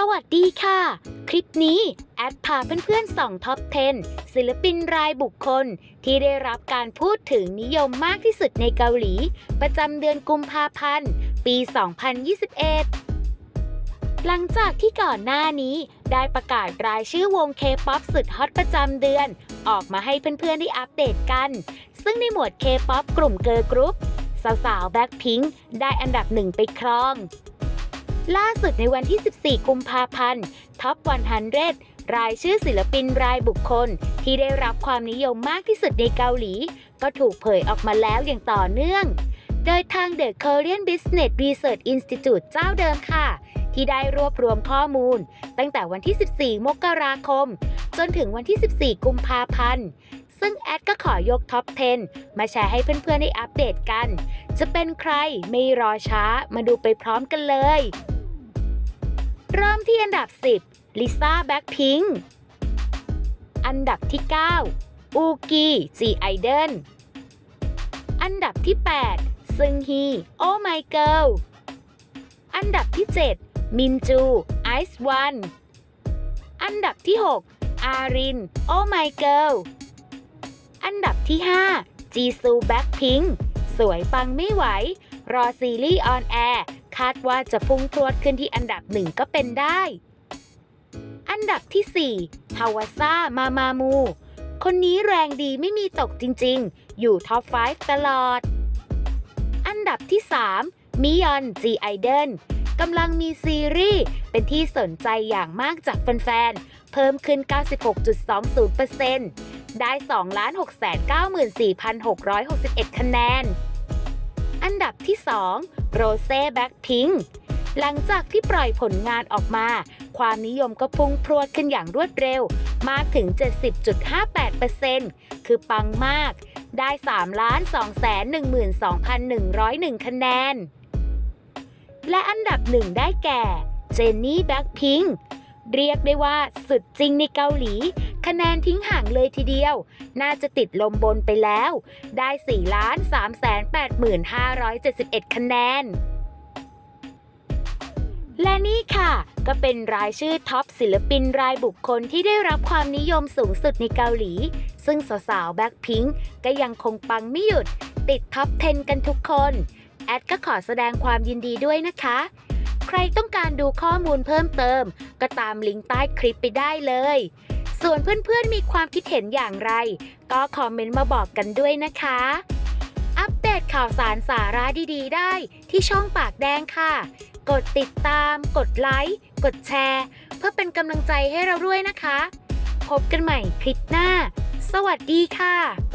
สวัสดีค่ะ คลิปนี้แอดพาเพื่อนๆส่องท็อป 10 ศิลปินรายบุคคล ที่ได้รับการพูดถึงนิยมมากที่สุดในเกาหลี ประจำเดือนกุมภาพันธ์ ปี 2021 หลังจากที่ก่อนหน้านี้ได้ประกาศรายชื่อวงเคป๊อปสุดฮอตประจำเดือน ออกมาให้เพื่อนๆได้อัปเดตกัน ซึ่งในหมวดเคป๊อปกลุ่มเกิร์ลกรุ๊ปสาวๆแบ็คพิงค์ได้อันดับหนึ่งไปครอง ล่าสุดในวันที่ 14 กุมภาพันธ์ท็อป100 รายชื่อศิลปินรายบุคคล ที่ได้รับความนิยมมากที่สุดในเกาหลี ก็ถูกเผยออกมาแล้วอย่างต่อเนื่อง โดยทาง The Korean Business Research Institute เจ้าเดิมค่ะ ที่ได้รวบรวมข้อมูล ตั้งแต่วันที่ 14 มกราคม จนถึงวันที่ 14 กุมภาพันธ์ซึ่งแอดก็ขอยกท็อป 10 มาแชร์ให้เพื่อนๆ ได้อัปเดตกัน จะเป็นใครไม่รอช้ามาดูไปพร้อมกันเลย เริ่มที่อันดับ 10 ลิซ่าแบ็คพิงอันดับที่ 9 อูกีจีไอเดน อันดับที่ 8 ซึงฮีโอไมเกิลอันดับที่ 7 มินจูไอซ์วันอันดับที่ 6 อารินโอไมเกิลอันดับที่ 5 จีซูแบ็คพิงสวยปังไม่ไหว รอซีรีส์ออนแอร์ คาดว่าจะพุ่งพรวดขึ้นที่อันดับหนึ่งก็เป็นได้ อันดับที่ 4 ฮาวาซ่า มามามู คนนี้แรงดีไม่มีตกจริงๆ อยู่ท็อป 5 ตลอด อันดับที่ 3 มิยอน จีไอเดนกำลังมีซีรีส์เป็นที่สนใจอย่างมากจากแฟนๆ เพิ่มขึ้น 96.20%ได้ 2,694,661 คะแนน อันดับที่2โรเซ่แบ็คพิงหลังจากที่ปล่อยผลงานออกมา ความนิยมก็พุ่งพรวดขึ้นอย่างรวดเร็ว มากถึง 70.58%คือปังมาก ได้3 2 1 2 1 0 1 คะแนน และอันดับหนึ่งได้แก่ เจนนี่แบ็คพิงเรียกได้ว่าสุดจริงในเกาหลี คะแนนทิ้งห่างเลยทีเดียว น่าจะติดลมบนไปแล้ว ได้4ล้าน3 8 5 7 1 คะแนน และนี่ค่ะ ก็เป็นรายชื่อท็อปศิลปินรายบุคคลที่ได้รับความนิยมสูงสุดในเกาหลี ซึ่งสาวๆแบ็คพิงก็ยังคงปังไม่หยุด ติดท็อป 10 กันทุกคน แอดก็ขอแสดงความยินดีด้วยนะคะใครต้องการดูข้อมูลเพิ่มเติม ก็ตามลิงก์ใต้คลิปไปได้เลย ส่วนเพื่อนๆมีความคิดเห็นอย่างไร ก็คอมเมนต์มาบอกกันด้วยนะคะ อัปเดตข่าวสารสาระดีๆ ได้ที่ช่องปากแดงค่ะ กดติดตาม กดไลค์ กดแชร์ เพื่อเป็นกำลังใจให้เราด้วยนะคะ พบกันใหม่คลิปหน้า สวัสดีค่ะ